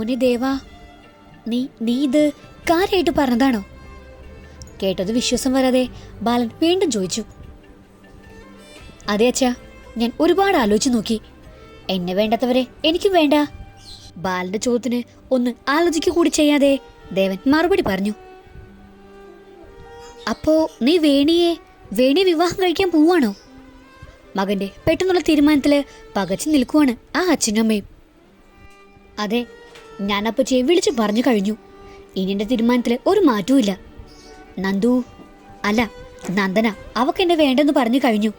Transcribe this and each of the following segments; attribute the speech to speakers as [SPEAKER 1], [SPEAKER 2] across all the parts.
[SPEAKER 1] മോനെ ദേവാ നീ നീ ഇത് കാര്യമായിട്ട് പറഞ്ഞതാണോ? കേട്ടത് വിശ്വാസം വരാതെ ബാലൻ വീണ്ടും ചോദിച്ചു. അതെ അച്ഛാ ഞാൻ ഒരുപാട് ആലോചിച്ചു നോക്കി. എന്നെ വേണ്ടാത്തവരെ എനിക്കും വേണ്ട. ബാലന്റെ ചോദ്യത്തിന് ഒന്ന് ആലോചിക്കുക കൂടി ചെയ്യാതെ ദേവൻ മറുപടി പറഞ്ഞു. അപ്പോ നീ വേണിയെ വേണിയെ വിവാഹം കഴിക്കാൻ പോവാണോ മകന്റെ പെട്ടെന്നുള്ള തീരുമാനത്തിൽ പകച്ചു നിൽക്കുവാണ് ആ അച്ഛനും അമ്മയും. അതെ ഞാൻ ചെവി വിളിച്ചു പറഞ്ഞു കഴിഞ്ഞു. ഇനി എന്റെ തീരുമാനത്തിൽ ഒരു മാറ്റവും ഇല്ല നന്ദു അല്ല നന്ദന അവക്ക് എന്നെ വേണ്ടെന്ന് പറഞ്ഞു കഴിഞ്ഞു.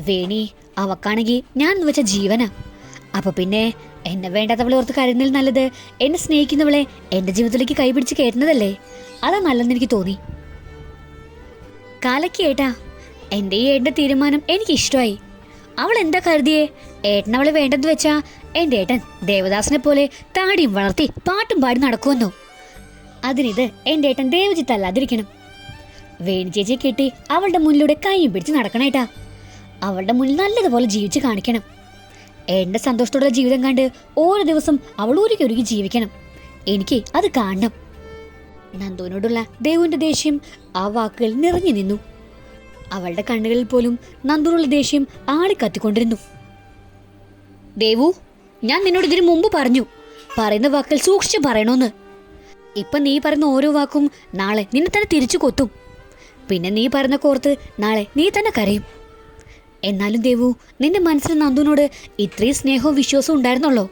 [SPEAKER 1] വേണി അവക്കാണെങ്കിൽ ഞാൻ എന്ന് വെച്ച ജീവനാ. അപ്പൊ പിന്നെ എന്നെ വേണ്ടാത്തവളെ ഓർത്ത് കരുതുന്നതിൽ നല്ലത് എന്നെ സ്നേഹിക്കുന്നവളെ എന്റെ ജീവിതത്തിലേക്ക് കൈപിടിച്ച് കയറ്റുന്നതല്ലേ? അതാ നല്ലതെന്ന് എനിക്ക് തോന്നി. കാലക്ക് ഏട്ടാ എന്റെ ഈ ഏട്ടന്റെ തീരുമാനം എനിക്ക് ഇഷ്ടമായി അവൾ എന്താ കരുതിയേ? ഏട്ടൻ അവളെ വേണ്ടെന്ന് വെച്ചാ എന്റെ ഏട്ടൻ ദേവദാസിനെ പോലെ താടിയും വളർത്തി പാട്ടും പാടി നടക്കുമെന്നു? അതിനിത് എന്റെ ഏട്ടൻ ദേവജിത്ത് അല്ലാതിരിക്കണം. വേണു ചേച്ചിയെ കെട്ടി അവളുടെ മുന്നിലൂടെ കൈയും പിടിച്ച് നടക്കണേട്ടാ. അവളുടെ മുന്നിൽ നല്ലതുപോലെ ജീവിച്ച് കാണിക്കണം. എന്റെ സന്തോഷത്തോടെ ജീവിതം കണ്ട് ഓരോ ദിവസം അവൾ ഒരുക്കി ഒരുക്കി ജീവിക്കണം. എനിക്ക് അത് കാണണം. നന്ദുവിനോടുള്ള ദേവുവിന്റെ ദേഷ്യം ആ വാക്കുകൾ നിറഞ്ഞു നിന്നു. അവളുടെ കണ്ണുകളിൽ പോലും നന്ദുറുള്ള ദേഷ്യം ആളിക്കത്തിക്കൊണ്ടിരുന്നു ദേവു ഞാൻ നിന്നോട് ഇതിനു മുമ്പ് പറഞ്ഞു. പറയുന്ന വാക്കൽ സൂക്ഷിച്ചു പറയണോന്ന്. ഇപ്പൊ നീ പറയുന്ന ഓരോ വാക്കും നാളെ നിന്നെ തന്നെ തിരിച്ചു കൊത്തും. പിന്നെ നീ പറയുന്ന കോർത്ത് നാളെ നീ തന്നെ കരയും. എന്നാലും ദേവു നിന്റെ മനസ്സിൽ നന്ദുവിനോട് ഇത്രയും സ്നേഹവും വിശ്വാസവും ഉണ്ടായിരുന്നുള്ളോ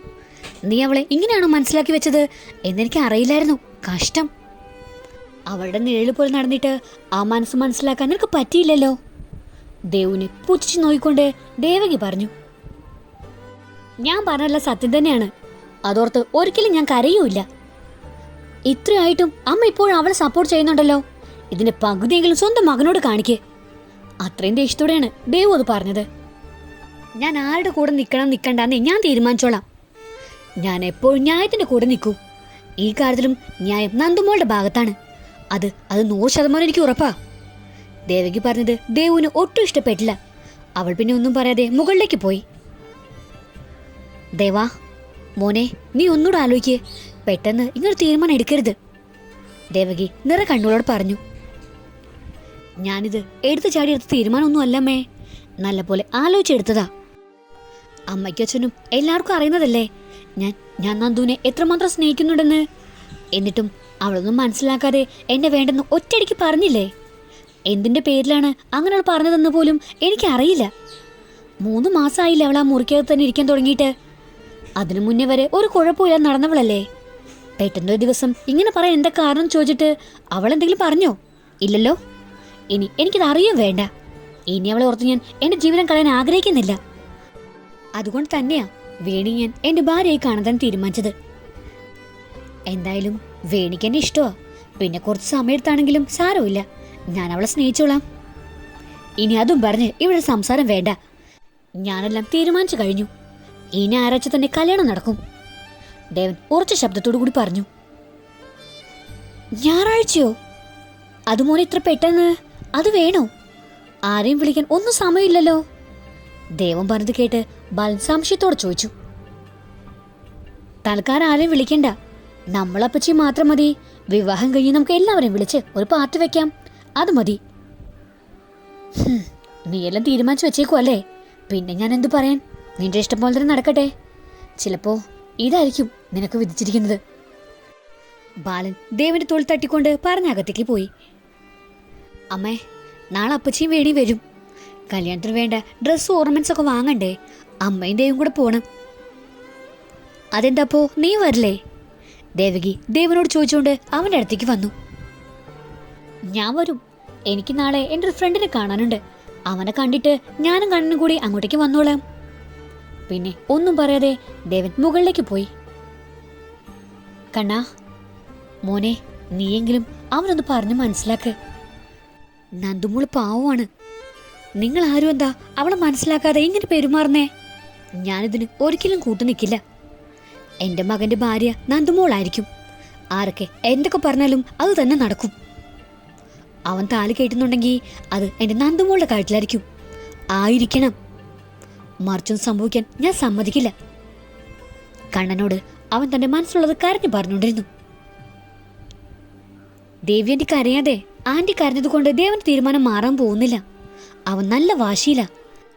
[SPEAKER 1] നീ അവളെ ഇങ്ങനെയാണോ മനസ്സിലാക്കി വെച്ചത്? എന്നെനിക്ക് അറിയില്ലായിരുന്നു. കഷ്ടം. അവളുടെ നിഴൽ പോലെ നടന്നിട്ട് ആ മനസ്സ് മനസ്സിലാക്കാൻ നിനക്ക് പറ്റിയില്ലല്ലോ? ദേവുനെ പുച്ഛിച്ചു നോക്കിക്കൊണ്ട് ദേവകി പറഞ്ഞു ഞാൻ പറഞ്ഞല്ല സത്യം തന്നെയാണ്. അതോർത്ത് ഒരിക്കലും ഞാൻ കരയൂല ഇത്രയായിട്ടും അമ്മ ഇപ്പോഴും അവളെ സപ്പോർട്ട് ചെയ്യുന്നുണ്ടല്ലോ. ഇതിന്റെ പകുതിയെങ്കിലും സ്വന്തം മകനോട് കാണിക്കേ. അത്രയും ദേഷ്യത്തോടെയാണ് ദേവു അത് പറഞ്ഞത്. ഞാൻ ആരുടെ കൂടെ നിൽക്കണം നിൽക്കണ്ടെന്നേ ഞാൻ തീരുമാനിച്ചോളാം. ഞാൻ എപ്പോഴും ന്യായത്തിന്റെ കൂടെ നിൽക്കൂ. ഈ കാര്യത്തിലും ന്യായം നന്ദുമോളുടെ ഭാഗത്താണ്. അത് അത് നൂറ് ശതമാനം എനിക്ക് ഉറപ്പാ. ദേവകി പറഞ്ഞത് ദേവുവിന് ഒട്ടും ഇഷ്ടപ്പെട്ടില്ല. അവൾ പിന്നെ ഒന്നും പറയാതെ മുകളിലേക്ക് പോയി. ദേവാ മോനെ നീ ഒന്നുകൂടെ ആലോചിക്ക് പെട്ടെന്ന് ഇങ്ങനൊരു തീരുമാനം എടുക്കരുത്. ദേവകി നിറ കണ്ണുകളോട് പറഞ്ഞു. ഞാനിത് എടുത്തു ചാടി എടുത്ത തീരുമാനമൊന്നും അല്ലമ്മേ നല്ലപോലെ ആലോചിച്ചെടുത്തതാ അമ്മയ്ക്കും അച്ഛനും എല്ലാവർക്കും അറിയുന്നതല്ലേ? ഞാൻ ഞാൻ നന്ദുവിനെ എത്രമാത്രം സ്നേഹിക്കുന്നുണ്ടെന്ന്? എന്നിട്ടും അവളൊന്നും മനസ്സിലാക്കാതെ എന്നെ വേണ്ടെന്ന് ഒറ്റയടിക്ക് പറഞ്ഞില്ലേ? എന്തിന്റെ പേരിലാണ് അങ്ങനെ പറഞ്ഞതെന്ന് പോലും എനിക്കറിയില്ല. മൂന്ന് മാസമായില്ല അവൾ ആ മുറിക്കകത്ത് തന്നെ ഇരിക്കാൻ തുടങ്ങിയിട്ട്. അതിനു മുന്നേ വരെ ഒരു കുഴപ്പമില്ല നടന്നവളല്ലേ? പെട്ടെന്നൊരു ദിവസം ഇങ്ങനെ പറയാൻ എന്താ കാരണം ചോദിച്ചിട്ട് അവൾ എന്തെങ്കിലും പറഞ്ഞോ? ഇല്ലല്ലോ. ഇനി എനിക്കത് അറിയുകയും വേണ്ട. ഇനി അവളെ ഓർത്ത് ഞാൻ എന്റെ ജീവിതം കളയാൻ ആഗ്രഹിക്കുന്നില്ല. അതുകൊണ്ട് തന്നെയാ വേണി ഞാൻ എന്റെ ഭാര്യയായി കാണാൻ തീരുമാനിച്ചത്. എന്തായാലും വേണിക്ക് എന്നെ ഇഷ്ടമാ പിന്നെ കുറച്ച് സമയത്താണെങ്കിലും സാരമില്ല ഞാൻ അവളെ സ്നേഹിച്ചോളാം. ഇനി അതും പറഞ്ഞ് ഇവിടെ സംസാരം വേണ്ട. ഞാനെല്ലാം തീരുമാനിച്ചു കഴിഞ്ഞു. ഈ ഞായറാഴ്ച തന്നെ കല്യാണം നടക്കും. ദേവൻ ഉറച്ച ശബ്ദത്തോടു കൂടി പറഞ്ഞു. ഞായറാഴ്ചയോ? അതുമോനെ ഇത്ര പെട്ടെന്ന്? അത് വേണോ? ആരെയും വിളിക്കാൻ ഒന്നും സമയമില്ലല്ലോ. ദേവൻ പറഞ്ഞത് കേട്ട് ബാലൻ സംശയത്തോടെ ചോദിച്ചു. തൽക്കാലം ആരെയും വിളിക്കണ്ട. നമ്മളപ്പച്ചി മാത്രം മതി. വിവാഹം കഴിഞ്ഞ് നമുക്ക് എല്ലാവരെയും വിളിച്ച് ഒരു പാർട്ടി വെക്കാം. അത് മതി. നീയെല്ലാം തീരുമാനിച്ചു വെച്ചേക്കും അല്ലേ? പിന്നെ ഞാൻ എന്തു പറയാൻ? നിന്റെ ഇഷ്ടം പോലെ തന്നെ നടക്കട്ടെ. ചിലപ്പോ ഇതായിരിക്കും നിനക്ക് വിധിച്ചിരിക്കുന്നത്. ബാലൻ ദേവന്റെ തോൾ തട്ടിക്കൊണ്ട് പറഞ്ഞകത്തേക്ക് പോയി. അമ്മേ നാളെ അപ്പച്ചിയും വേണി വരും. കല്യാണത്തിന് വേണ്ട ഡ്രസ്സ് ഓർണമെന്റ്സ് ഒക്കെ വാങ്ങണ്ടേ? അമ്മയും ദേവും കൂടെ പോണം. അതെന്താപ്പോ നീ വരില്ലേ? ദേവകി ദേവനോട് ചോദിച്ചുകൊണ്ട് അവന്റെ അടുത്തേക്ക് വന്നു. ഞാൻ വരും. എനിക്ക് നാളെ എന്റെ ഒരു ഫ്രണ്ടിനെ കാണാനുണ്ട്. അവനെ കണ്ടിട്ട് ഞാനും കണ്ണനും കൂടി അങ്ങോട്ടേക്ക് വന്നോളാം. പിന്നെ ഒന്നും പറയാതെ ദേവൻ മുകളിലേക്ക് പോയി. കണ്ണാ മോനെ നീയെങ്കിലും അവനൊന്ന് പറഞ്ഞ് മനസ്സിലാക്ക്. നന്ദുമോൾ പാവമാണ്. നിങ്ങൾ ആരും എന്താ അവളെ മനസ്സിലാക്കാതെ ഇങ്ങനെ പെരുമാറുന്നേ? ഞാനിതിന് ഒരിക്കലും കൂട്ടു നിൽക്കില്ല എന്റെ മകന്റെ ഭാര്യ നന്ദുമോളായിരിക്കും. ആരൊക്കെ എന്തൊക്കെ പറഞ്ഞാലും അത് തന്നെ നടക്കും. അവൻ താലി കേട്ടുന്നുണ്ടെങ്കിൽ അത് എന്റെ നന്ദുമോളുടെ കാര്യത്തിലായിരിക്കും ആയിരിക്കണം. മറിച്ചൊന്നും സംഭവിക്കാൻ ഞാൻ സമ്മതിക്കില്ല. കണ്ണനോട് അവൻ തന്റെ മനസ്സിലുള്ളത് കരഞ്ഞു പറഞ്ഞുകൊണ്ടിരുന്നു. ദേവി ആന്റി കരയാതെ ആന്റി കരഞ്ഞതുകൊണ്ട് ദേവന്റെ തീരുമാനം മാറാൻ പോകുന്നില്ല. അവൻ നല്ല വാശിയില്ല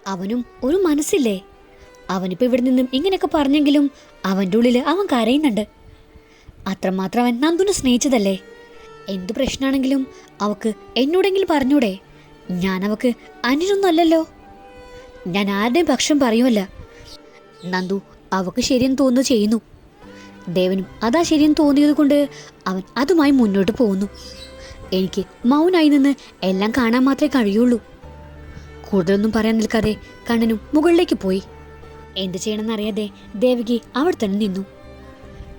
[SPEAKER 1] അവനും ഒരു മനസ്സില്ലേ? അവനിപ്പോ ഇവിടെ നിന്നും ഇങ്ങനെയൊക്കെ പറഞ്ഞെങ്കിലും അവന്റെ ഉള്ളിൽ അവൻ കരയുന്നുണ്ട്. അത്രമാത്രം അവൻ നന്ദുനെ സ്നേഹിച്ചതല്ലേ? എന്ത് പ്രശ്നമാണെങ്കിലും അവക്ക് എന്നോടെങ്കിലും പറഞ്ഞൂടെ? ഞാൻ അവക്ക് അനിലൊന്നുമല്ലല്ലോ ഞാൻ ആരുടെയും പക്ഷം പറയുമല്ല നന്ദു അവക്ക് ശരിയെന്ന് തോന്നുന്നു ചെയ്യുന്നു. ദേവനും അതാ ശരിയെന്ന് തോന്നിയത് കൊണ്ട് അവൻ അതുമായി മുന്നോട്ട് പോകുന്നു. എനിക്ക് മൗനായി നിന്ന് എല്ലാം കാണാൻ മാത്രമേ കഴിയുള്ളൂ. കൂടുതലൊന്നും പറയാൻ നിൽക്കാതെ കണ്ണനും മുകളിലേക്ക് പോയി. എന്ത് ചെയ്യണമെന്നറിയാതെ ദേവകി അവിടെ തന്നെ നിന്നു.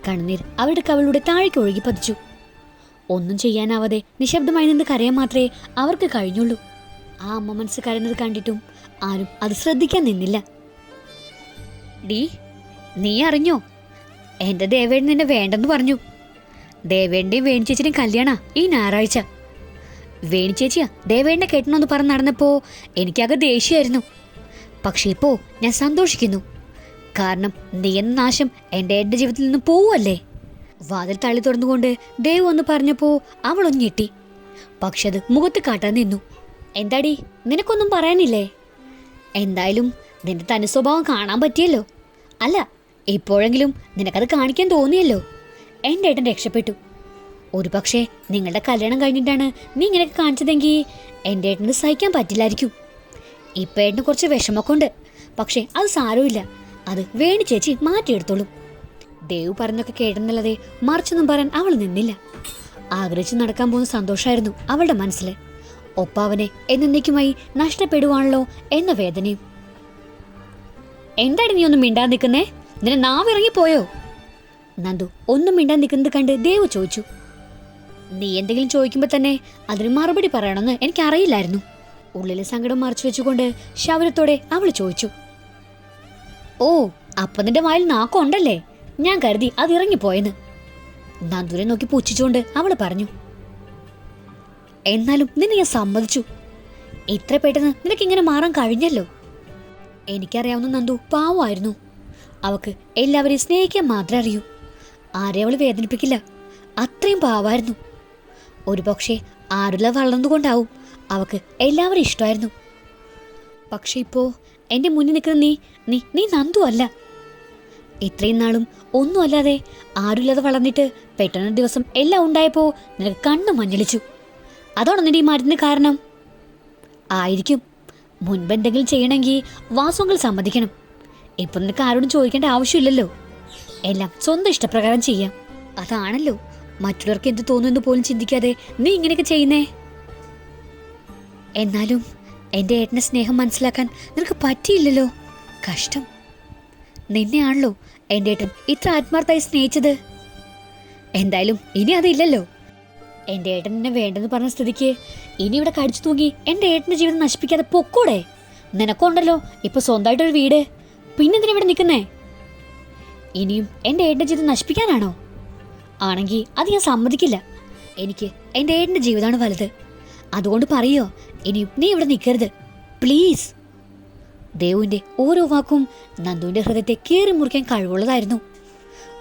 [SPEAKER 1] കണ്ണീർ അവളുടെ കവളുടെ താഴേക്ക് ഒഴുകി പതിച്ചു. ഒന്നും ചെയ്യാനാവാതെ നിശബ്ദമായി നിന്ന് കരയാൻ മാത്രമേ അവർക്ക് കഴിഞ്ഞുള്ളൂ. ആ അമ്മ മനസ്സ് കരയുന്നത് കണ്ടിട്ടും ആരും അത് ശ്രദ്ധിക്കാൻ നിന്നില്ല. ഡീ നീ അറിഞ്ഞോ? എന്റെ ദേവേടൻ നിന്നെ വേണ്ടെന്ന് പറഞ്ഞു. ദേവേടിന്റെയും വേണി ചേച്ചിയുടെയും കല്യാണ ഈ ഞായറാഴ്ച. വേണിച്ചേച്ചിയാ ദേവേടിനെ കെട്ടണമെന്ന് പറഞ്ഞ് നടന്നപ്പോ എനിക്കകെ ദേഷ്യമായിരുന്നു. പക്ഷെ ഇപ്പോ ഞാൻ സന്തോഷിക്കുന്നു. കാരണം നിയന്നാശം എന്റെ എന്റെ ജീവിതത്തിൽ നിന്ന് പോവുമല്ലേ വാതിൽ തള്ളി തുറന്നുകൊണ്ട് ദേവ് ഒന്ന് പറഞ്ഞപ്പോ അവളൊന്ന് ഞെട്ടി. പക്ഷെ അത് മുഖത്ത് കാട്ടാൻ നിന്നു. എന്താടി നിനക്കൊന്നും പറയാനില്ലേ? എന്തായാലും നിന്റെ തനി സ്വഭാവം കാണാൻ പറ്റിയല്ലോ. അല്ല ഇപ്പോഴെങ്കിലും നിനക്കത് കാണിക്കാൻ തോന്നിയല്ലോ. എന്റെ ഏട്ടൻ രക്ഷപ്പെട്ടു. ഒരു പക്ഷേ നിങ്ങളുടെ കല്യാണം കഴിഞ്ഞിട്ടാണ് നീ ഇങ്ങനെയൊക്കെ കാണിച്ചതെങ്കിൽ എന്റെ ഏട്ടന് സഹിക്കാൻ പറ്റില്ലായിരിക്കും. ഇപ്പം ഏട്ടന് കുറച്ച് വിഷമമൊക്കെ ഉണ്ട്. പക്ഷേ അത് സാരമില്ല. അത് വേണി ചേച്ചി മാറ്റിയെടുത്തോളും. ദേവ് പറഞ്ഞൊക്കെ കേട്ടെന്നല്ലാതെ മറിച്ചൊന്നും പറയാൻ അവൾ നിന്നില്ല. ആഗ്രഹിച്ച് നടക്കാൻ പോകുന്ന സന്തോഷമായിരുന്നു അവളുടെ മനസ്സിൽ ഒപ്പാവനെ എന്നേക്കുമായി നഷ്ടപ്പെടുവാണല്ലോ എന്ന വേദനയും. എന്താണ് നീ ഒന്നും മിണ്ടാൻ നിൽക്കുന്നേ? നിന്നെ നാവിറങ്ങിപ്പോയോ? നന്ദു ഒന്നും മിണ്ടാൻ നിൽക്കുന്നത് കണ്ട് ദേവ് ചോദിച്ചു. നീ എന്തെങ്കിലും ചോദിക്കുമ്പോൾ തന്നെ അതിന് മറുപടി പറയണമെന്ന് എനിക്കറിയില്ലായിരുന്നു. ഉള്ളിലെ സങ്കടം മറച്ചു വെച്ചുകൊണ്ട് ശൗര്യത്തോടെ അവൾ ചോദിച്ചു. ഓ അപ്പൊ നിന്റെ വായിൽ നാക്കുണ്ടല്ലേ? ഞാൻ കരുതി അത് ഇറങ്ങിപ്പോയെന്ന്. നന്ദുരെ നോക്കി പുച്ഛിച്ചുകൊണ്ട് അവൾ പറഞ്ഞു. എന്നാലും നിന്നെ ഞാൻ സമ്മതിച്ചു. ഇത്ര പെട്ടെന്ന് നിനക്ക് ഇങ്ങനെ മാറാൻ കഴിഞ്ഞല്ലോ. എനിക്കറിയാവുന്ന നന്ദു പാവമായിരുന്നു. അവക്ക് എല്ലാവരെയും സ്നേഹിക്കാൻ മാത്രമേ അറിയൂ. ആരെയും അവൾ വേദനിപ്പിക്കില്ല. അത്രയും പാവായിരുന്നു ഒരുപക്ഷെ ആരുള്ള വളർന്നുകൊണ്ടാവും അവക്ക് എല്ലാവരും ഇഷ്ടമായിരുന്നു. പക്ഷെ ഇപ്പോ എന്റെ മുന്നിൽ നിൽക്കുന്ന നീ നീ നീ നന്ദു അല്ല. ഇത്രയും നാളും ഒന്നും അല്ലാതെ ആരുമില്ലാതെ വളർന്നിട്ട് പെട്ടെന്ന് ദിവസം എല്ലാം ഉണ്ടായപ്പോ നിനക്ക് കണ്ണു മഞ്ഞളിച്ചു. അതോടെ നിന്റെ ഈ മരുന്നിന് കാരണം? ആയിരിക്കും. മുൻപ് എന്തെങ്കിലും ചെയ്യണമെങ്കിൽ വാസുങ്ങൾ സമ്മതിക്കണം. ഇപ്പൊ നിനക്ക് ആരോടും ചോദിക്കേണ്ട ആവശ്യമില്ലല്ലോ. എല്ലാം സ്വന്തം ഇഷ്ടപ്രകാരം ചെയ്യാം. അതാണല്ലോ. മറ്റുള്ളവർക്ക് എന്ത് തോന്നുന്നു പോലും ചിന്തിക്കാതെ നീ ഇങ്ങനെയൊക്കെ ചെയ്യുന്നേ? എന്നാലും എന്റെ ഏട്ടന്റെ സ്നേഹം മനസ്സിലാക്കാൻ നിനക്ക് പറ്റിയില്ലല്ലോ. കഷ്ടം. നിന്നെയാണല്ലോ എന്റെ ഏട്ടൻ ഇത്ര ആത്മാർത്ഥമായി സ്നേഹിച്ചത്. എന്തായാലും ഇനി അതില്ലല്ലോ. എന്റെ ഏട്ടൻ എന്നെ വേണ്ടെന്ന് പറഞ്ഞ സ്ഥിതിക്ക് ഇനി ഇവിടെ കടിച്ചു തൂങ്ങി എന്റെ ഏട്ടന്റെ ജീവിതം നശിപ്പിക്കാതെ പൊക്കൂടെ. നിനക്കുണ്ടല്ലോ ഇപ്പൊ സ്വന്തമായിട്ടൊരു വീട്. പിന്നെന്തിനാ ഇവിടെ നിൽക്കുന്നേ? ഇനിയും എന്റെ ഏട്ടന്റെ ജീവിതം നശിപ്പിക്കാനാണോ? ആണെങ്കിൽ അത് ഞാൻ സമ്മതിക്കില്ല. എനിക്ക് എന്റെ ഏട്ടന്റെ ജീവിതമാണ് വലുത്. അതുകൊണ്ട് പറയോ ഇനിയും നീ ഇവിടെ നിൽക്കരുത്. പ്ലീസ് ദേവുവിന്റെ ഓരോ വാക്കും നന്ദുവിന്റെ ഹൃദയത്തെ കീറി മുറിക്കാൻ കഴിവുള്ളതായിരുന്നു.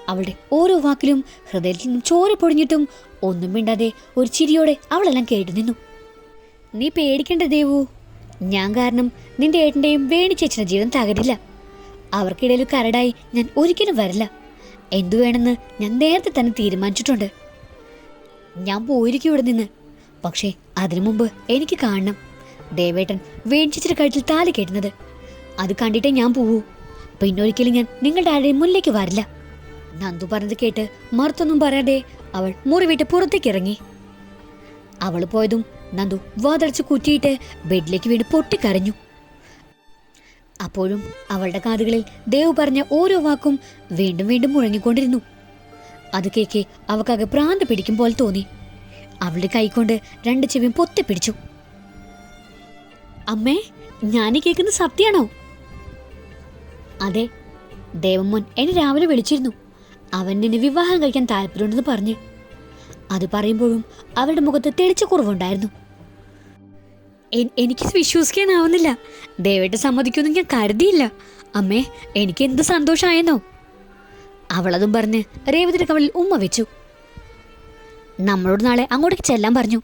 [SPEAKER 1] അവളുടെ ഓരോ വാക്കിലും ഹൃദയത്തിൽ നിന്നും ചോര പൊടിഞ്ഞിട്ടും ഒന്നും മിണ്ടാതെ ഒരു ചിരിയോടെ അവളെല്ലാം കേട്ടു നിന്നു. നീ പേടിക്കണ്ട ദേവു. ഞാൻ കാരണം നിന്റെ ഏട്ടന്റെയും വേണി ജീവൻ തകരില്ല. അവർക്കിടയിൽ കരടായി ഞാൻ ഒരിക്കലും വരില്ല. എന്തു വേണമെന്ന് ഞാൻ നേരത്തെ തന്നെ തീരുമാനിച്ചിട്ടുണ്ട്. ഞാൻ പോയിരിക്കും ഇവിടെ നിന്ന്. പക്ഷേ അതിനു മുമ്പ് എനിക്ക് കാണണം. ദേവേട്ടൻ വേണിച്ചിട്ട് കഴുത്തിൽ താലി കെട്ടുന്നത്. അത് കണ്ടിട്ടേ ഞാൻ പോവൂ. പിന്നൊരിക്കലും ഞാൻ നിങ്ങളുടെ ആരുടെയും മുന്നിലേക്ക് വരില്ല. നന്ദു പറഞ്ഞത് കേട്ട് മറുത്തൊന്നും പറയാതെ അവൾ മുറിവിട്ട് പുറത്തേക്ക് ഇറങ്ങി. അവൾ പോയതും നന്ദു വാതടച്ച് കുറ്റിയിട്ട് ബെഡിലേക്ക് വീണ് പൊട്ടിക്കരഞ്ഞു. അപ്പോഴും അവളുടെ കാതുകളിൽ ദേവ് പറഞ്ഞ ഓരോ വാക്കും വീണ്ടും വീണ്ടും മുഴങ്ങിക്കൊണ്ടിരുന്നു. അത് കേക്കെ അവക്കാകെ പ്രാന്ത് പിടിക്കും പോലെ തോന്നി. അവളുടെ കൈകൊണ്ട് രണ്ട് ചെവിയും പൊത്തിപ്പിടിച്ചു അമ്മേ ഞാൻ കേൾക്കുന്ന സത്യാണോ അതെ ദേവമ്മൻ എന്നെ രാവിലെ വിളിച്ചിരുന്നു. അവൻ നിന്നെ വിവാഹം കഴിക്കാൻ താല്പര്യമുണ്ടെന്ന് പറഞ്ഞ്. അത് പറയുമ്പോഴും അവരുടെ മുഖത്ത് തെളിച്ച കുറവുണ്ടായിരുന്നു. എനിക്ക് വിശ്വസിക്കാനാവുന്നില്ല. ദേവേട്ട് സമ്മതിക്കുമെന്ന് ഞാൻ കരുതിയില്ല. അമ്മേ എനിക്ക് എന്ത് സന്തോഷമായെന്നോ? അവളതും പറഞ്ഞ് രേവതിയുടെ കവളിൽ ഉമ്മ വെച്ചു. നമ്മളോട് നാളെ അങ്ങോട്ടേക്ക് ചെല്ലാൻ പറഞ്ഞു.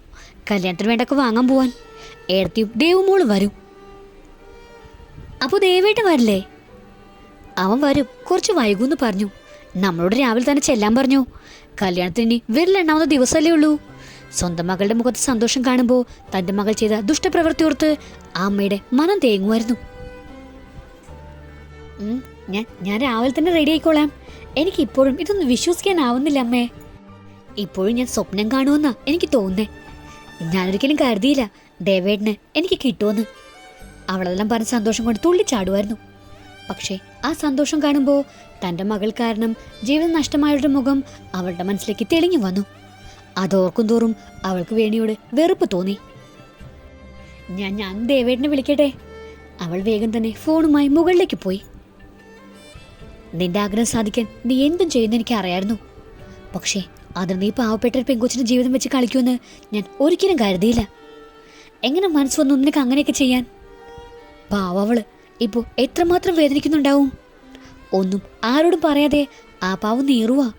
[SPEAKER 1] കല്യാണത്തിന് വേണ്ടൊക്കെ വാങ്ങാൻ പോവാൻ. ഏടത്തിയും ദേവുമോൾ വരും. അപ്പോൾ ദേവേട്ട് വരില്ലേ? അവൻ വരും. കുറച്ച് വൈകുമെന്ന് പറഞ്ഞു. നമ്മളോട് രാവിലെ തന്നെ ചെല്ലാൻ പറഞ്ഞു. കല്യാണത്തിന് വിരലെണ്ണാവുന്ന ദിവസമല്ലേ ഉള്ളൂ. സ്വന്തം മകളുടെ മുഖത്ത് സന്തോഷം കാണുമ്പോൾ തന്റെ മകൾ ചെയ്ത ദുഷ്ടപ്രവൃത്തി ഓർത്ത് ആ അമ്മയുടെ മനം തേങ്ങുമായിരുന്നു. ഞാൻ ഞാൻ രാവിലെ തന്നെ റെഡി ആയിക്കോളാം. എനിക്കിപ്പോഴും ഇതൊന്നും വിശ്വസിക്കാനാവുന്നില്ല അമ്മേ. ഇപ്പോഴും ഞാൻ സ്വപ്നം കാണുമെന്നാ എനിക്ക് തോന്നുന്നേ. ഞാനൊരിക്കലും കരുതിയില്ല ദേവേട്ടന് എനിക്ക് കിട്ടുമെന്ന്. അവളെല്ലാം പറഞ്ഞ സന്തോഷം കൊണ്ട് തുള്ളിച്ചാടുമായിരുന്നു പക്ഷേ ആ സന്തോഷം കാണുമ്പോൾ തന്റെ മകൾ കാരണം ജീവിതം നഷ്ടമായവരുടെ മുഖം അവളുടെ മനസ്സിലേക്ക് തെളിഞ്ഞു വന്നു. അതോർക്കും തോറും അവൾക്ക് വേണിയോട് വെറുപ്പ് തോന്നി. ഞാൻ ഞാൻ ദേവേട്ടനെ വിളിക്കട്ടെ? അവൾ വേഗം തന്നെ ഫോണുമായി മുകളിലേക്ക് പോയി. നിന്റെ ആഗ്രഹം സാധിക്കാൻ നീ എന്തും ചെയ്യുന്ന എനിക്ക് അറിയായിരുന്നു പക്ഷേ അത് നീ പാവപ്പെട്ട ഒരു പെങ്കൊച്ചിന്റെ ജീവിതം വെച്ച് കളിക്കുമെന്ന് ഞാൻ ഒരിക്കലും കരുതിയില്ല. എങ്ങനെ മനസ്സ് വന്നു നിനക്ക് അങ്ങനെയൊക്കെ ചെയ്യാൻ? പാവവൾ ഇപ്പോൾ എത്രമാത്രം വേദനിക്കുന്നുണ്ടാവും? ഒന്നും ആരോടും പറയാതെ ആ പാവം നീറുവാ.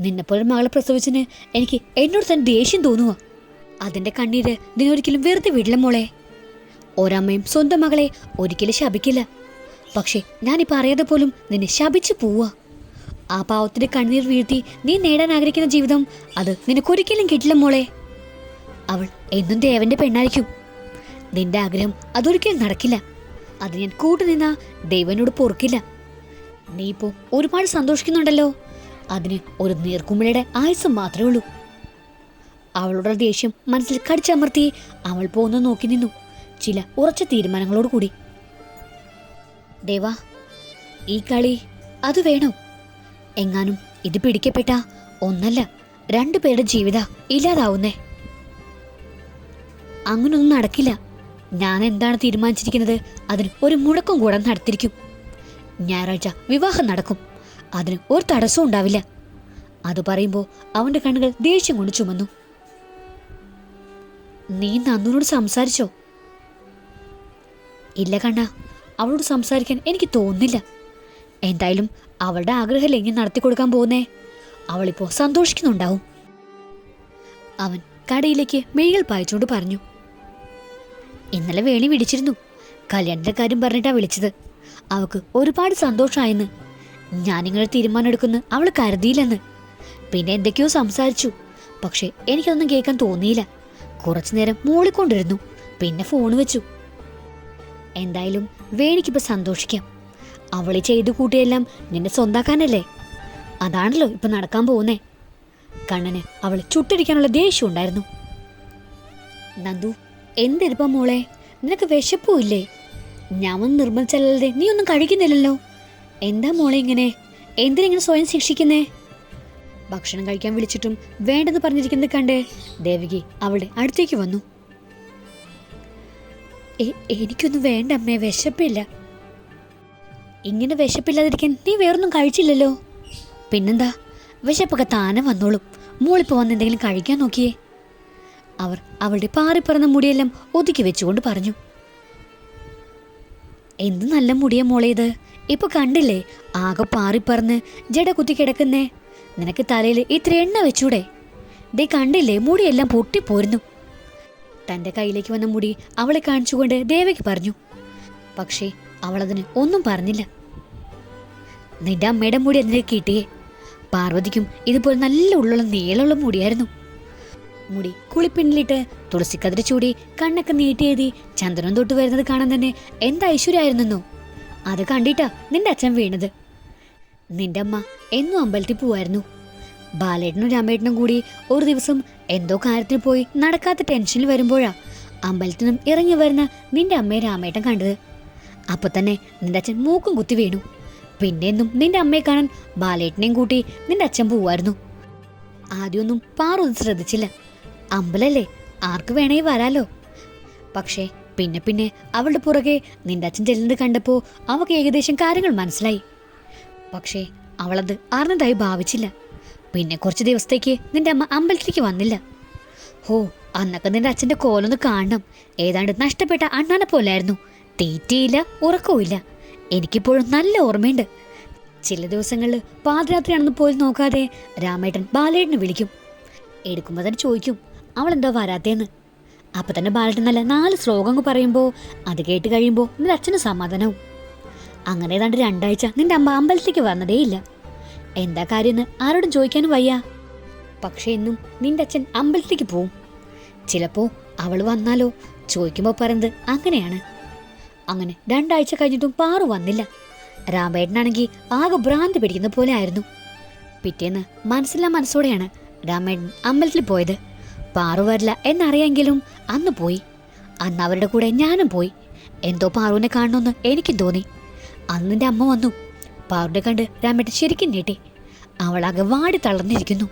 [SPEAKER 1] നിന്നെപ്പോലെ മകളെ പ്രസവിച്ചിന് എനിക്ക് എന്നോട് തന്നെ ദേഷ്യം തോന്നുക അതിന്റെ കണ്ണീര് നീ ഒരിക്കലും വെറുതെ വിടില്ല മോളെ. ഒരമ്മയും സ്വന്തം മകളെ ഒരിക്കലും ശപിക്കില്ല. പക്ഷേ ഞാനിപ്പോൾ അറിയാതെ പോലും നിന്നെ ശപിച്ചു പോവാ. ആ പാവത്തിന്റെ കണ്ണീർ വീഴ്ത്തി നീ നേടാൻ ആഗ്രഹിക്കുന്ന ജീവിതം അത് നിനക്കൊരിക്കലും കിട്ടില്ല മോളെ. അവൾ എന്നും ദേവന്റെ പെണ്ണായിരിക്കും. നിന്റെ ആഗ്രഹം അതൊരിക്കലും നടക്കില്ല. അത് ഞാൻ കൂട്ടുനിന്ന ദൈവനോട് പൊറുക്കില്ല. നീ ഇപ്പോ ഒരുപാട് സന്തോഷിക്കുന്നുണ്ടല്ലോ. അതിന് ഒരു നീർക്കുമ്പിളയുടെ ആയുസം മാത്രമേ ഉള്ളൂ. അവളുടെ ദേഷ്യം മനസ്സിൽ കടിച്ചമർത്തി അവൾ പോന്ന് നോക്കി നിന്നു. ചില ഉറച്ച തീരുമാനങ്ങളോട് കൂടി ദേവാ ഈ കളി അത് വേണോ. എങ്ങാനും ഇത് പിടിക്കപ്പെട്ട ഒന്നല്ല രണ്ടു പേരുടെ ജീവിത ഇല്ലാതാവുന്നേ. അങ്ങനൊന്നും നടക്കില്ല. ഞാൻ എന്താണ് തീരുമാനിച്ചിരിക്കുന്നത്? അതിന് ഒരു മുടക്കം കൂടെ നടത്തിരിക്കും ഞായറാഴ്ച വിവാഹം നടക്കും. അതിന് ഒരു തടസ്സവും ഉണ്ടാവില്ല. അത് പറയുമ്പോൾ അവന്റെ കണ്ണുകൾ ദേഷ്യം കൊണ്ട് ചുമന്നു. നീ നന്ദുനോട് സംസാരിച്ചോ? ഇല്ല കണ്ണ അവളോട് സംസാരിക്കാൻ എനിക്ക് തോന്നുന്നില്ല. എന്തായാലും അവളുടെ ആഗ്രഹമല്ലേ ഇനി നടത്തി കൊടുക്കാൻ പോകുന്നേ? അവളിപ്പോ സന്തോഷിക്കുന്നുണ്ടാവും. അവൻ കടയിലേക്ക് മെഴികൾ പായിച്ചുകൊണ്ട് പറഞ്ഞു. ഇന്നലെ വേണി വിടിച്ചിരുന്നു കല്യാണത്തിന്റെ കാര്യം പറഞ്ഞിട്ടാ വിളിച്ചത്. അവക്ക് ഒരുപാട് സന്തോഷമായെന്ന് ഞാനിങ്ങനെ തീരുമാനം എടുക്കുന്ന അവൾ കരുതിയില്ലെന്ന്. പിന്നെ എന്തൊക്കെയോ സംസാരിച്ചു. പക്ഷെ എനിക്കൊന്നും കേൾക്കാൻ തോന്നിയില്ല. കുറച്ചു നേരം മൂളിക്കൊണ്ടിരുന്നു. പിന്നെ ഫോൺ വെച്ചു. എന്തായാലും വേണിക്കിപ്പോ സന്തോഷിക്കാം. അവളി ചെയ്തു കൂട്ടിയെല്ലാം നിന്നെ സ്വന്താക്കാനല്ലേ? അതാണല്ലോ ഇപ്പൊ നടക്കാൻ പോകുന്നേ. കണ്ണന് അവൾ ചുട്ടിരിക്കാനുള്ള ദേഷ്യം ഉണ്ടായിരുന്നു. നന്ദു എന്തെടുപ്പാ മോളെ? നിനക്ക് വിശപ്പൂ ഇല്ലേ? ഞാൻ ഒന്ന് നിർബന്ധിച്ചല്ലാതെ നീ ഒന്നും കഴിക്കുന്നില്ലല്ലോ. എന്താ മോളെ ഇങ്ങനെ? എന്തിനിങ്ങനെ സ്വയം ശിക്ഷിക്കുന്നേ? ഭക്ഷണം കഴിക്കാൻ വിളിച്ചിട്ടും വേണ്ടെന്ന് പറഞ്ഞിരിക്കുന്നത് കണ്ടേ ദേവികി അവളുടെ അടുത്തേക്ക് വന്നു. "എ- എനിക്കൊന്നും വേണ്ട അമ്മേ വിശപ്പില്ല. ഇങ്ങനെ വിശപ്പില്ലാതിരിക്കാൻ നീ വേറൊന്നും കഴിച്ചില്ലല്ലോ. പിന്നെന്താ? വിശപ്പൊക്കെ താനെ വന്നോളും. മോളിപ്പോ വന്ന് എന്തെങ്കിലും കഴിക്കാൻ നോക്കിയേ. അവർ അവളുടെ പാറിപ്പറന്ന മുടിയെല്ലാം ഒതുക്കി വെച്ചുകൊണ്ട് പറഞ്ഞു. എന്ത് നല്ല മുടിയ മോളെ ഇത്. ഇപ്പൊ കണ്ടില്ലേ? ആകെ പാറിപ്പറന്ന് ജട കുത്തി കിടക്കുന്നേ. നിനക്ക് തലയിൽ ഇത്ര എണ്ണ വെച്ചൂടെ? ദേ കണ്ടില്ലേ? മുടിയെല്ലാം പൊട്ടിപ്പോരുന്നു. തന്റെ കയ്യിലേക്ക് വന്ന മുടി അവളെ കാണിച്ചുകൊണ്ട് ദേവയ്ക്ക് പറഞ്ഞു. പക്ഷേ അവളതിന് ഒന്നും പറഞ്ഞില്ല. നിന്റെ അമ്മയുടെ മുടി എന്നെ കിട്ടിയേ? പാർവതിക്കും ഇതുപോലെ നല്ല ഉള്ളുള്ള നീളമുള്ള മുടിയായിരുന്നു. മുടി കുളിപ്പിന്നിലിട്ട് തുളസിക്കതിരി ചൂടി കണ്ണൊക്കെ നീട്ടിയെഴുതി ചന്ദ്രനം തൊട്ട് വരുന്നത് കാണാൻ തന്നെ എന്ത് ഐശ്വര്യമായിരുന്നെന്നോ? അത് കണ്ടിട്ടാ നിന്റെ അച്ഛൻ വീണത്. നിന്റെ അമ്മ എന്നും അമ്പലത്തിൽ പോവായിരുന്നു. ബാലേട്ടനും രാമേട്ടനും കൂടി ഒരു ദിവസം എന്തോ കാര്യത്തിന് പോയി നടക്കാത്ത ടെൻഷനിൽ വരുമ്പോഴാ അമ്പലത്തിൽ നിന്നും ഇറങ്ങി വരുന്ന നിന്റെ അമ്മയെ രാമേട്ടൻ കണ്ടത്. അപ്പൊ തന്നെ നിന്റെ അച്ഛൻ മൂക്കും കുത്തി വീണു. പിന്നെയൊന്നും നിന്റെ അമ്മയെ കാണാൻ ബാലേട്ടനെയും കൂട്ടി നിന്റെ അച്ഛൻ പോവായിരുന്നു. ആദ്യമൊന്നും പാറു ശ്രദ്ധിച്ചില്ല. അമ്പലല്ലേ? ആർക്ക് വേണേ വരാലോ. പക്ഷേ പിന്നെ പിന്നെ അവളുടെ പുറകെ നിന്റെ അച്ഛൻ ചെല്ലുന്നത് കണ്ടപ്പോൾ അവക്ക് ഏകദേശം കാര്യങ്ങൾ മനസ്സിലായി. പക്ഷേ അവളത് അറിഞ്ഞതായി ഭാവിച്ചില്ല. പിന്നെ കുറച്ച് ദിവസത്തേക്ക് നിന്റെ അമ്മ അമ്പലത്തിലേക്ക് വന്നില്ല. ഹോ അന്നൊക്കെ നിന്റെ അച്ഛന്റെ കോലൊന്ന് കാണണം. ഏതാണ്ട് നഷ്ടപ്പെട്ട അണ്ണാനെ പോലായിരുന്നു. തീറ്റയില്ല ഉറക്കവുമില്ല. എനിക്കിപ്പോഴും നല്ല ഓർമ്മയുണ്ട്. ചില ദിവസങ്ങളിൽ പാതിരാത്രിയാണെന്ന് പോലും നോക്കാതെ രാമേട്ടൻ ബാലേട്ടനെ വിളിക്കും. എടുക്കുമ്പോൾ തന്നെ ചോദിക്കും അവൾ എന്താ വരാത്തേന്ന്? അപ്പം തന്നെ ബാലേട്ടൻ നല്ല നാല് ശ്ലോകങ്ങൾ പറയുമ്പോൾ അത് കേട്ട് കഴിയുമ്പോൾ നിന്റെ അച്ഛന് സമാധാനവും. അങ്ങനെ ഏതാണ്ട് രണ്ടാഴ്ച നിന്റെ അമ്മ അമ്പലത്തിലേക്ക് വന്നതേയില്ല. എന്താ കാര്യമെന്ന് ആരോടും ചോദിക്കാനും വയ്യ. പക്ഷേ എന്നും നിന്റെ അച്ഛൻ അമ്പലത്തിലേക്ക് പോവും. ചിലപ്പോൾ അവൾ വന്നാലോ? ചോദിക്കുമ്പോൾ പറയുന്നത് അങ്ങനെയാണ്. അങ്ങനെ രണ്ടാഴ്ച കഴിഞ്ഞിട്ടും പാറു വന്നില്ല. രാമേട്ടനാണെങ്കിൽ ആകെ ഭ്രാന്തി പിടിക്കുന്ന പോലെ ആയിരുന്നു. പിറ്റേന്ന് മനസ്സില്ലാ മനസ്സോടെയാണ് രാമേട്ടൻ അമ്പലത്തിൽ പോയത്. പാറു വരില്ല എന്നറിയാമെങ്കിലും അന്ന് പോയി. അന്ന് അവരുടെ കൂടെ ഞാനും പോയി. എന്തോ പാറുവിനെ കാണണമെന്ന് എനിക്കും തോന്നി. അന്നിന്റെ അമ്മ വന്നു. പാറുടെ കണ്ട് രാമേട്ടൻ ശരിക്കും നീട്ടി അവളാകെ വാടി തളർന്നിരിക്കുന്നു.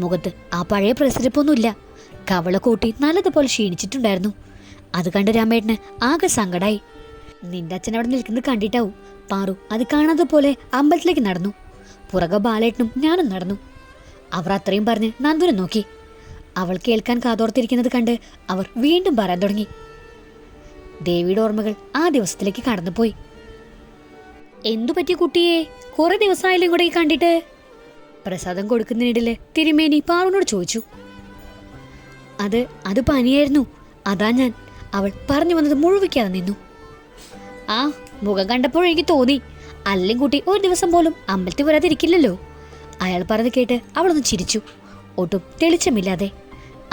[SPEAKER 1] മുഖത്ത് ആ പഴയ പ്രസരിപ്പൊന്നുമില്ല കവള കൂട്ടി നല്ലതുപോലെ ക്ഷീണിച്ചിട്ടുണ്ടായിരുന്നു. അത് കണ്ട് രാമേട്ടന് ആകെ സങ്കടായി. നിന്റെ അച്ഛൻ അവിടെ നിൽക്കുന്നത് കണ്ടിട്ടാവും. പാറു അത് കാണാതെ പോലെ അമ്പലത്തിലേക്ക് നടന്നു. പുറകെ ബാലേട്ടനും ഞാനും നടന്നു. അവർ അത്രയും പറഞ്ഞ് നന്ദുനെ നോക്കി. അവൾ കേൾക്കാൻ കാതോർത്തിരിക്കുന്നത് കണ്ട് അവർ വീണ്ടും പറയാൻ തുടങ്ങി. ദേവിയുടെ ഓർമ്മകൾ ആ ദിവസത്തിലേക്ക് കടന്നുപോയി. എന്തു പറ്റി കുട്ടിയെ? കുറെ ദിവസമായാലും കൂടെ കണ്ടിട്ട്? പ്രസാദം കൊടുക്കുന്നതിനിടയിൽ തിരുമേനി പാറുവിനോട് ചോദിച്ചു. അത് അത് പനിയായിരുന്നു. അതാ ഞാൻ. അവൾ പറഞ്ഞു വന്നത് മുഴുവിക്കാതെ നിന്നു. ആ മുഖം കണ്ടപ്പോൾ എനിക്ക് തോന്നി. അല്ലെങ്കിൽ കുട്ടി ഒരു ദിവസം പോലും അമ്പലത്തിൽ വരാതിരിക്കില്ലല്ലോ. അയാൾ പറഞ്ഞത് കേട്ട് അവളൊന്ന് ചിരിച്ചു. ഒട്ടും തെളിച്ചമില്ലാതെ.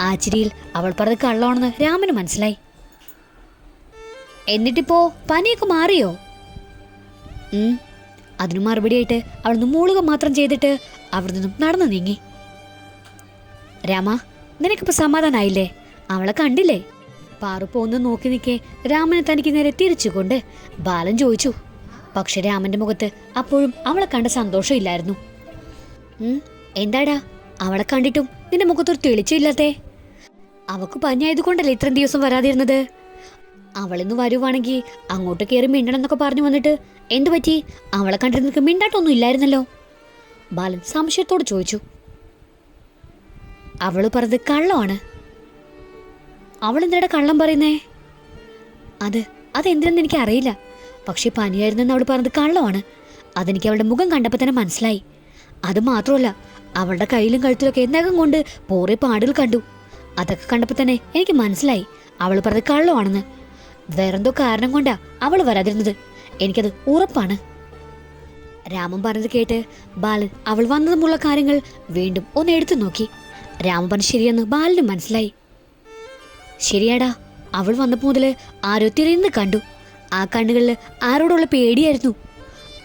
[SPEAKER 1] ആ ചിരിയിൽ അവൾ പറഞ്ഞത് കള്ളമാണെന്ന് രാമന് മനസ്സിലായി. എന്നിട്ടിപ്പോ പനിയൊക്കെ മാറിയോ. അതിനു മറുപടിയായിട്ട് അവളൊന്ന് മൂളുക മാത്രം ചെയ്തിട്ട് അവിടെ നിന്നും നടന്നു നീങ്ങി. രാമ നിനക്കിപ്പോ സമാധാനായില്ലേ? അവളെ കണ്ടില്ലേ? പാറു പോന്ന് നോക്കി നിൽക്കെ. രാമനെ തനിക്ക് നേരെ തിരിച്ചുകൊണ്ട് ബാലൻ ചോദിച്ചു. പക്ഷെ രാമന്റെ മുഖത്ത് അപ്പോഴും അവളെ കണ്ട സന്തോഷമില്ലായിരുന്നു. എന്താടാ? അവളെ കണ്ടിട്ടും നിന്റെ മുഖത്തൊരു തെളിച്ചില്ലാത്തേ അവക്ക് പനിയായതുകൊണ്ടല്ലേ ഇത്രയും ദിവസം വരാതിരുന്നത്? അവളിന്ന് വരുവാണെങ്കിൽ അങ്ങോട്ട് കയറി മിണ്ടണം എന്നൊക്കെ പറഞ്ഞു വന്നിട്ട് എന്തു പറ്റി? അവളെ കണ്ടിട്ട് മിണ്ടാട്ടൊന്നും ഇല്ലായിരുന്നല്ലോ. ബാലൻ സംശയത്തോട് ചോദിച്ചു. അവൾ പറഞ്ഞത് കള്ളമാണ്. അവൾ എന്തിനാ കള്ളം പറയുന്നേ? അത് അതെന്തിനെന്ന് എനിക്ക് അറിയില്ല പക്ഷെ പനിയായിരുന്നെന്ന് അവൾ പറഞ്ഞത് കള്ളമാണ്. അതെനിക്ക് അവളുടെ മുഖം കണ്ടപ്പോൾ തന്നെ മനസ്സിലായി. അത് മാത്രമല്ല അവളുടെ കയ്യിലും കഴുത്തിലൊക്കെ നഖം കൊണ്ട് പോറെ പാടുകൾ കണ്ടു. അതൊക്കെ കണ്ടപ്പോൾ തന്നെ എനിക്ക് മനസ്സിലായി അവൾ പറഞ്ഞത് കള്ളമാണെന്ന്. വേറെന്തോ കാരണം കൊണ്ടാ അവൾ വരാതിരുന്നത്. എനിക്കത് ഉറപ്പാണ്. രാമൻ പറഞ്ഞത് കേട്ട് ബാലൻ അവൾ വന്നതുമുള്ള കാര്യങ്ങൾ വീണ്ടും ഒന്ന് എടുത്തു നോക്കി. രാമൻ പറഞ്ഞ് ശരിയെന്ന് ബാലന് മനസ്സിലായി. ശരിയാടാ അവൾ വന്നപ്പോൾ മുതൽ ആരോ തിരയുന്നത് കണ്ടു. ആ കണ്ണുകളിൽ ആരോടുള്ള പേടിയായിരുന്നു.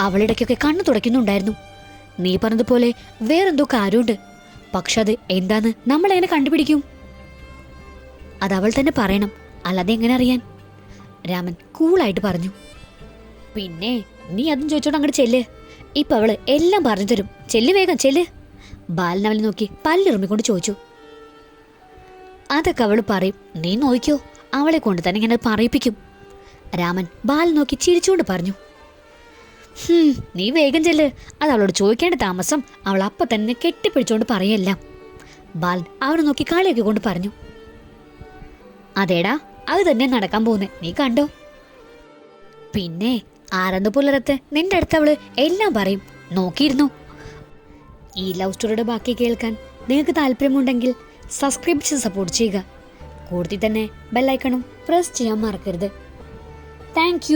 [SPEAKER 1] അവളിടയ്ക്കൊക്കെ കണ്ണു തുടയ്ക്കുന്നുണ്ടായിരുന്നു. നീ പറഞ്ഞതുപോലെ വേറെന്തോ കാര്യമുണ്ട്. പക്ഷെ അത് എന്താന്ന് നമ്മൾ എങ്ങനെ കണ്ടുപിടിക്കും? അത് അവൾ തന്നെ പറയണം അല്ലാതെ എങ്ങനെ അറിയാൻ? രാമൻ കൂളായിട്ട് പറഞ്ഞു. പിന്നെ നീ അതും ചോദിച്ചോണ്ട് അങ്ങോട്ട് ചെല്ല്. ഇപ്പൊ അവൾ എല്ലാം പറഞ്ഞു തരും. ചെല്ല് വേഗം ചെല്ല്. ബാലൻ നോക്കി പല്ലിറുമ്മിക്കൊണ്ട് ചോദിച്ചു. അതൊക്കെ അവൾ പറയും. നീ നോക്കിയോ അവളെ കൊണ്ട് തന്നെ ഇങ്ങനെ പറയിപ്പിക്കും. രാമൻ ബാൽ നോക്കി ചിരിച്ചുകൊണ്ട് പറഞ്ഞു. "ഹും, നീ വേഗം ചെല്ല്. അത് അവളോട് ചോദിക്കേണ്ട താമസം അവൾ അപ്പൊ തന്നെ കെട്ടിപ്പിടിച്ചോണ്ട് പറയല്ല. ബാൽ അവനെ നോക്കി കളിയൊക്കെ കൊണ്ട് പറഞ്ഞു. അതേടാ അത് തന്നെ നടക്കാൻ പോകുന്നേ നീ കണ്ടോ? പിന്നെ ആരന്ത് പുലരത്ത് നിന്റെ അടുത്ത് അവൾ എല്ലാം പറയും. നോക്കിയിരുന്നു. ഈ ലവ് സ്റ്റോറിയുടെ ബാക്കി കേൾക്കാൻ നിങ്ങൾക്ക് താല്പര്യമുണ്ടെങ്കിൽ സബ്സ്ക്രൈബ് ചെയ്ത് സപ്പോർട്ട് ചെയ്യുക. കൂടുതൽ തന്നെ ബെല്ലൈക്കണും പ്രസ് ചെയ്യാൻ മറക്കരുത്. താങ്ക്